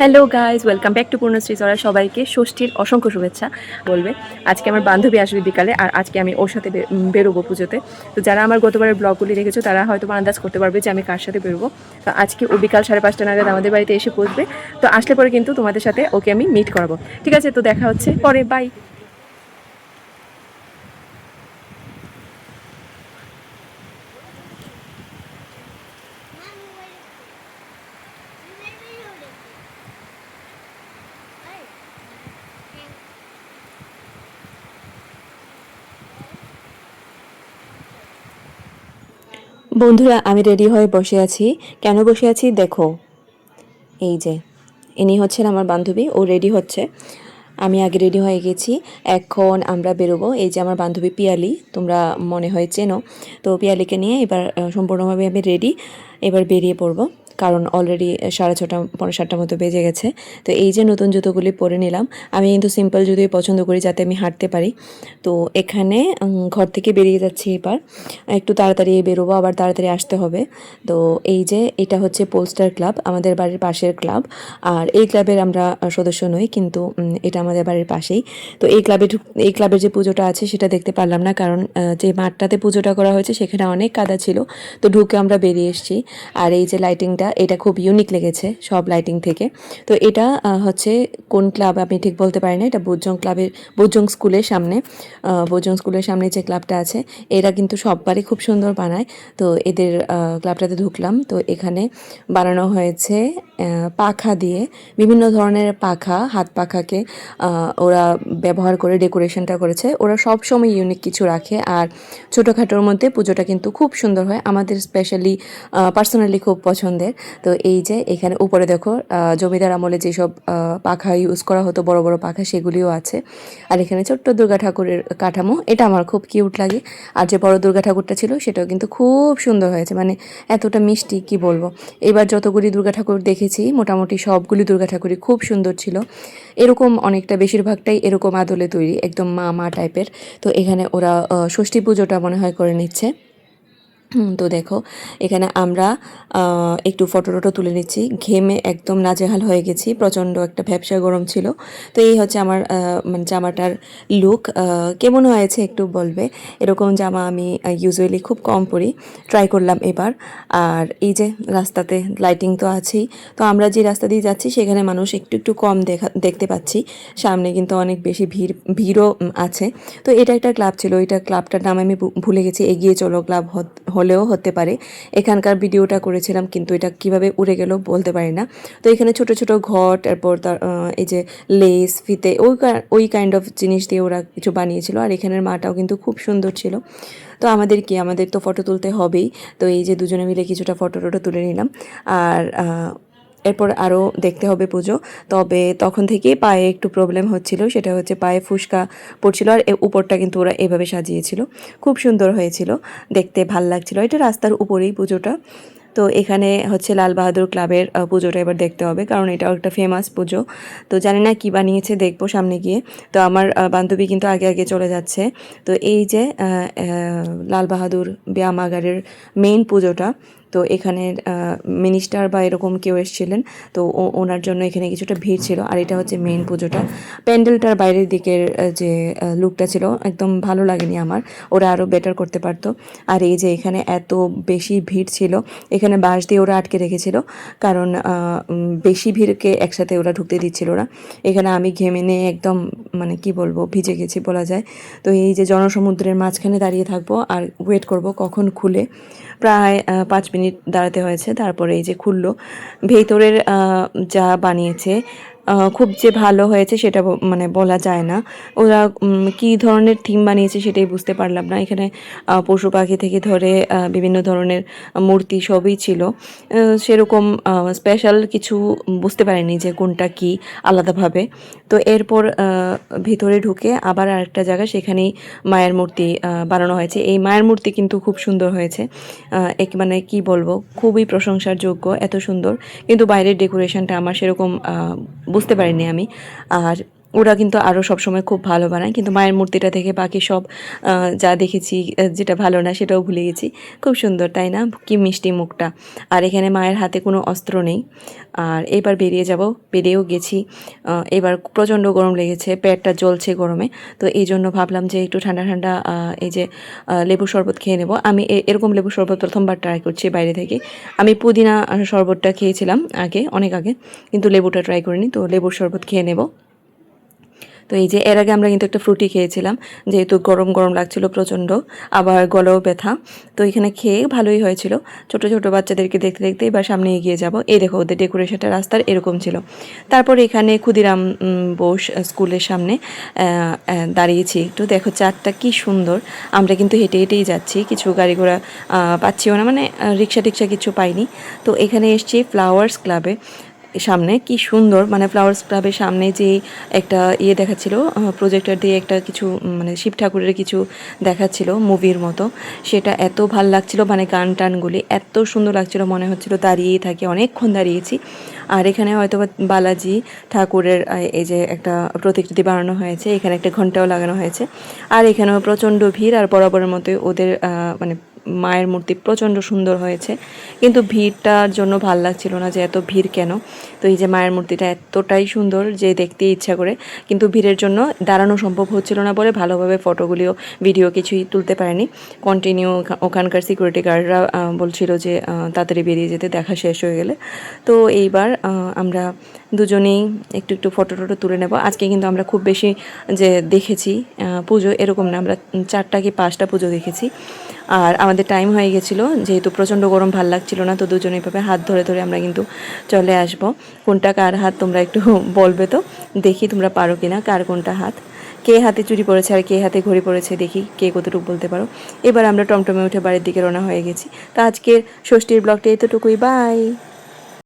Hello guys welcome back to Purnashri চড়া সবাইকে ষষ্ঠীর অসংখ্য শুভেচ্ছা বলবে। আজকে আমার বান্ধবী আসবে বিকালে, আর আজকে আমি ওর সাথে বেরোবো পুজোতে। তো যারা আমার গতবারের ব্লগগুলি রেখেছো তারা হয়তো আন্দাজ করতে পারবে যে আমি কার সাথে বেরোবো। তো আজকে ও বিকাল সাড়ে পাঁচটা নাগাদ আমাদের বাড়িতে এসে পৌঁছবে তো আসলে পরে কিন্তু তোমাদের সাথে ওকে আমি মিট করাবো। ঠিক আছে, তো দেখা হচ্ছে। পরে বাই বন্ধুরা, আমি রেডি হয়ে বসে আছি। কেন বসে আছি? দেখো। এই যে, ইনি হচ্ছেন আমার বান্ধবী, ও রেডি হচ্ছে। আমি আগে রেডি হয়ে গেছি। এখন আমরা বেরোবো। এই যে আমার বান্ধবী পিয়ালি, তোমরা মনে হয় চেনো। তো পিয়ালিকে নিয়ে এবার সম্পূর্ণভাবে আমি রেডি। এবার বেরিয়ে পড়ব। কারণ অলরেডি সাড়ে ছটা পনেরো সাতটার মতো বেজে গেছে। তো এই যে নতুন জুতোগুলি পরে নিলাম, আমি কিন্তু সিম্পল জুতোই পছন্দ করি যাতে আমি হাঁটতে পারি। তো এখানে ঘর থেকে বেরিয়ে যাচ্ছি এবার। একটু তাড়াতাড়ি বেরোবো, আবার তাড়াতাড়ি আসতে হবে। তো এই যে এটা হচ্ছে পোলস্টার ক্লাব আমাদের বাড়ির পাশের ক্লাব আর এই ক্লাবের আমরা সদস্য নই, কিন্তু এটা আমাদের বাড়ির পাশেই। তো এই ক্লাবে এই ক্লাবের যে পুজোটা আছে, সেটা দেখতে পারলাম না, কারণ যে মাঠটাতে পুজোটা করা হয়েছে, সেখানে অনেক কাদা ছিল। তো ঢুকে আমরা বেরিয়ে এসেছি। আর এই যে লাইটিংটা এটা খুব ইউনিক লেগেছে সব লাইটিং থেকে। তো এটা হচ্ছে কোন ক্লাব আমি ঠিক বলতে পারি না, এটা বুজং ক্লাবের বুজং স্কুলের সামনে বুজং স্কুলের সামনে যে ক্লাবটা আছে, এরা কিন্তু সববারই খুব সুন্দর বানায়। তো এদের ক্লাবটাতে ঢুকলাম, তো এখানে বানানো হয়েছে পাখা দিয়ে, বিভিন্ন ধরনের পাখা, হাত পাখাকে ওরা ব্যবহার করে, ডেকোরেশনটা করেছে। ওরা সব সময় ইউনিক কিছু রাখে, আর ছোটোখাটোর মধ্যে পুজোটা কিন্তু খুব সুন্দর হয়। আমাদের স্পেশালি পার্সোনালি খুব পছন্দের। তো এই যে এখানে উপরে দেখো জমিদার আমলে যেসব পাখা ইউজ করা হতো, বড় বড় পাখা, সেগুলিও আছে। আর এখানে ছোট্ট দুর্গা ঠাকুরের কাঠামো, এটা আমার খুব কিউট লাগে। আর যে বড় দুর্গা ঠাকুরটা ছিল, সেটাও কিন্তু খুব সুন্দর হয়েছে মানে এতটা মিষ্টি, কি বলব? এবার যতগুলি দুর্গা ঠাকুর দেখেছি, মোটামুটি সবগুলি দুর্গা ঠাকুরই খুব সুন্দর ছিল। এরকম অনেকটা, বেশিরভাগটাই এরকম আদলে তৈরি, একদম মা মা টাইপের তো এখানে ওরা ষষ্ঠী পুজোটা মনে হয় করে নিচ্ছে। তো দেখো, এখানে আমরা একটু ফটো টটো তুলে নিচ্ছি। ঘেমে একদম নাজেহাল হয়ে গেছি, প্রচণ্ড একটা ভ্যাবসা গরম ছিল। তো এই হচ্ছে আমার মানে জামাটার লুক কেমন হয়েছে একটু বলবে? এরকম জামা আমি ইউজুয়ালি খুব কম পরি। ট্রাই করলাম এবার। আর এই যে রাস্তাতে লাইটিং তো আছেই। তো আমরা যে রাস্তা দিয়ে যাচ্ছি, সেখানে মানুষ একটু একটু কম দেখা, দেখতে পাচ্ছি। সামনে কিন্তু অনেক বেশি ভিড়, ভিড়ও আছে। তো এটা একটা ক্লাব ছিল। এটা ক্লাবটার নাম আমি ভুলে গেছি। এগিয়ে চলো ক্লাব হলেও হতে পারে। এখানকার ভিডিওটা করেছিলাম, কিন্তু এটা কীভাবে উড়ে গেল বলতে পারি না। তো এখানে ছোট ছোট ঘট, এরপর তার এই যে লেস, ফিতে, ওই ওই কাইন্ড অফ জিনিস দিয়ে ওরা কিছু বানিয়েছিল। আর এখানের মাটাও কিন্তু খুব সুন্দর ছিল। তো আমাদের কি, আমাদের তো ফটো তুলতে হবেই। তো এই যে দুজনে মিলে কিছুটা ফটো টটো তুলে নিলাম। আর এরপর আরও দেখতে হবে পুজো। তবে তখন থেকেই পায়ে একটু প্রবলেম হচ্ছিল, সেটা হচ্ছে পায়ে ফুসকা পড়ছিল আর উপরটা কিন্তু ওরা এভাবে সাজিয়েছিল। খুব সুন্দর হয়েছিল, দেখতে ভালো লাগছিল। এটা রাস্তার উপরেই পুজোটা। তো এখানে হচ্ছে লাল বাহাদুর ক্লাবের পুজোটা এবার দেখতে হবে, কারণ এটাও একটা ফেমাস পুজো। তো জানি না কী বানিয়েছে দেখব সামনে গিয়ে। তো আমার বান্ধবী কিন্তু আগে আগে চলে যাচ্ছে। তো এই যে লাল বাহাদুর ব্যায়ামাগারের মেইন পুজোটা তো এখানের মিনিস্টার বা এরকম কেউ এসেছিলেন, তো ওনার জন্য এখানে কিছুটা ভিড় ছিল। আর এটা হচ্ছে মেইন পুজোটা। প্যান্ডেলটার বাইরের দিকের যে লুকটা ছিল, একদম ভালো লাগেনি আমার। ওরা আরও বেটার করতে পারতো। আর এই যে এখানে এত বেশি ভিড় ছিল, এখানে বাঁশ দিয়ে ওরা আটকে রেখেছিল। কারণ বেশি ভিড়কে একসাথে ওরা ঢুকতে দিচ্ছিল না। এখানে আমি ঘেমে নিয়ে একদম মানে কি বলব, ভিজে গেছি বলা যায়। তো এই যে জনসমুদ্রের মাঝখানে দাঁড়িয়ে থাকব আর ওয়েট করব কখন খুলে। প্রায় পাঁচ মিনিট দাঁড়াতে হয়েছে তারপরে এই যে খুললো। ভেতরের যা বানিয়েছে খুব যে ভালো হয়েছে সেটা মানে বলা যায় না। ওরা কী ধরনের থিম বানিয়েছে সেটাই বুঝতে পারলাম না। এখানে পশু পাখি থেকে ধরে বিভিন্ন ধরনের মূর্তি সবই ছিল। সেরকম স্পেশাল কিছু বুঝতে পারিনি যে কোনটা কি আলাদাভাবে। তো এরপর ভিতরে ঢুকে আবার আরেকটা জায়গা, সেখানেই মায়ের মূর্তি বানানো হয়েছে। এই মায়ের মূর্তি কিন্তু খুব সুন্দর হয়েছে। এক মানে কি বলব? খুবই প্রশংসার যোগ্য, এত সুন্দর। কিন্তু বাইরের ডেকোরেশনটা আমার সেরকম বুঝতে পারিনি আমি। আর ওরা কিন্তু আরও সবসময় খুব ভালো বানায়। কিন্তু মায়ের মূর্তিটা থেকে বাকি সব যা দেখেছি যেটা ভালো না সেটাও ভুলে গেছি। খুব সুন্দর, তাই না? কি মিষ্টি মুখটা। আর এখানে মায়ের হাতে কোনো অস্ত্র নেই। আর এবার বেরিয়ে যাব, বেরিয়েও গেছি। এবার প্রচণ্ড গরম লেগেছে, পেটটা জ্বলছে গরমে। তো এই জন্য ভাবলাম যে একটু ঠান্ডা ঠান্ডা এই যে লেবু শরবত খেয়ে নেব। আমি এরকম লেবু শরবত প্রথমবার ট্রাই করছি বাইরে থেকে। আমি পুদিনা শরবতটা খেয়েছিলাম আগে, অনেক আগে। কিন্তু লেবুটা ট্রাই করিনি, তো লেবুর শরবত খেয়ে নেব। তো এই যে এর আগে আমরা কিন্তু একটা ফ্রুটি খেয়েছিলাম, যেহেতু গরম গরম লাগছিল প্রচণ্ড, আবার গলাও ব্যথা, তো এখানে খেয়ে ভালোই হয়েছিল। ছোট ছোট বাচ্চাদেরকে দেখতে দেখতে এবার সামনে এগিয়ে যাব। এই দেখো ওদের ডেকোরেশনটা রাস্তার এরকম ছিল। তারপর এখানে ক্ষুদিরাম বোস স্কুলের সামনে দাঁড়িয়েছি একটু। দেখো চারটা কি সুন্দর। আমরা কিন্তু হেঁটে হেঁটেই যাচ্ছি। কিছু গাড়ি ঘোড়া পাচ্ছিও না মানে রিক্সা টিক্সা কিছু পাইনি। তো এখানে এসছি ফ্লাওয়ার্স ক্লাবে সামনে, কি সুন্দর মানে ফ্লাওয়ার্স ক্লাবের সামনে যে একটা ইয়ে দেখাচ্ছিল প্রজেক্টর দিয়ে একটা কিছু মানে শিব ঠাকুরের কিছু দেখাচ্ছিল মুভির মতো। সেটা এত ভালো লাগছিল মানে গান টানগুলি এত সুন্দর লাগছিল, মনে হচ্ছিল দাঁড়িয়েই থাকি, অনেকক্ষণ দাঁড়িয়েছি। আর এখানে হয়তো বালাজি ঠাকুরের এই যে একটা প্রতিকৃতি বানানো হয়েছে, এখানে একটা ঘন্টাও লাগানো হয়েছে। আর এখানেও প্রচণ্ড ভিড়, আর বরাবরের মতোই ওদের মানে মায়ের মূর্তি প্রচণ্ড সুন্দর হয়েছে। কিন্তু ভিড়টার জন্য ভালো লাগছিল না যে এত ভিড় কেন। তো এই যে মায়ের মূর্তিটা এতটাই সুন্দর যে দেখতে ইচ্ছা করে। কিন্তু ভিড়ের জন্য দাঁড়ানো সম্ভব হচ্ছিল না বলে ভালোভাবে ফটোগুলিও, ভিডিও কিছুই তুলতে পারেনি। কন্টিনিউ ওখানকার সিকিউরিটি গার্ডরা বলছিল যে তাড়াতাড়ি বেরিয়ে যেতে, দেখা শেষ হয়ে গেলে। তো এইবার আমরা দুজনেই একটু একটু ফটো টটো তুলে নেব। আজকে কিন্তু আমরা খুব বেশি যে দেখেছি পুজো এরকম না, আমরা চারটা কি পাঁচটা পুজো দেখেছি। আর আমাদের টাইম হয়ে গেছিল, যেহেতু প্রচণ্ড গরম, ভালো লাগছিল না, তো দুজনে এভাবে হাত ধরে ধরে আমরা কিন্তু চলে আসব। কোনটা কার হাত, তোমরা একটু বলবে তো? দেখি তোমরা পারো কিনা, কার কোনটা হাত। কে হাতে চুরি পড়েছে আর কে হাতে ঘড়ি পড়েছে দেখি কে কতটুকু বলতে পারো। এবার আমরা টমটমে উঠে বাড়ির দিকে রওনা হয়ে গেছি। তো আজকের ষষ্ঠীর ব্লগটা এতটুকুই বাই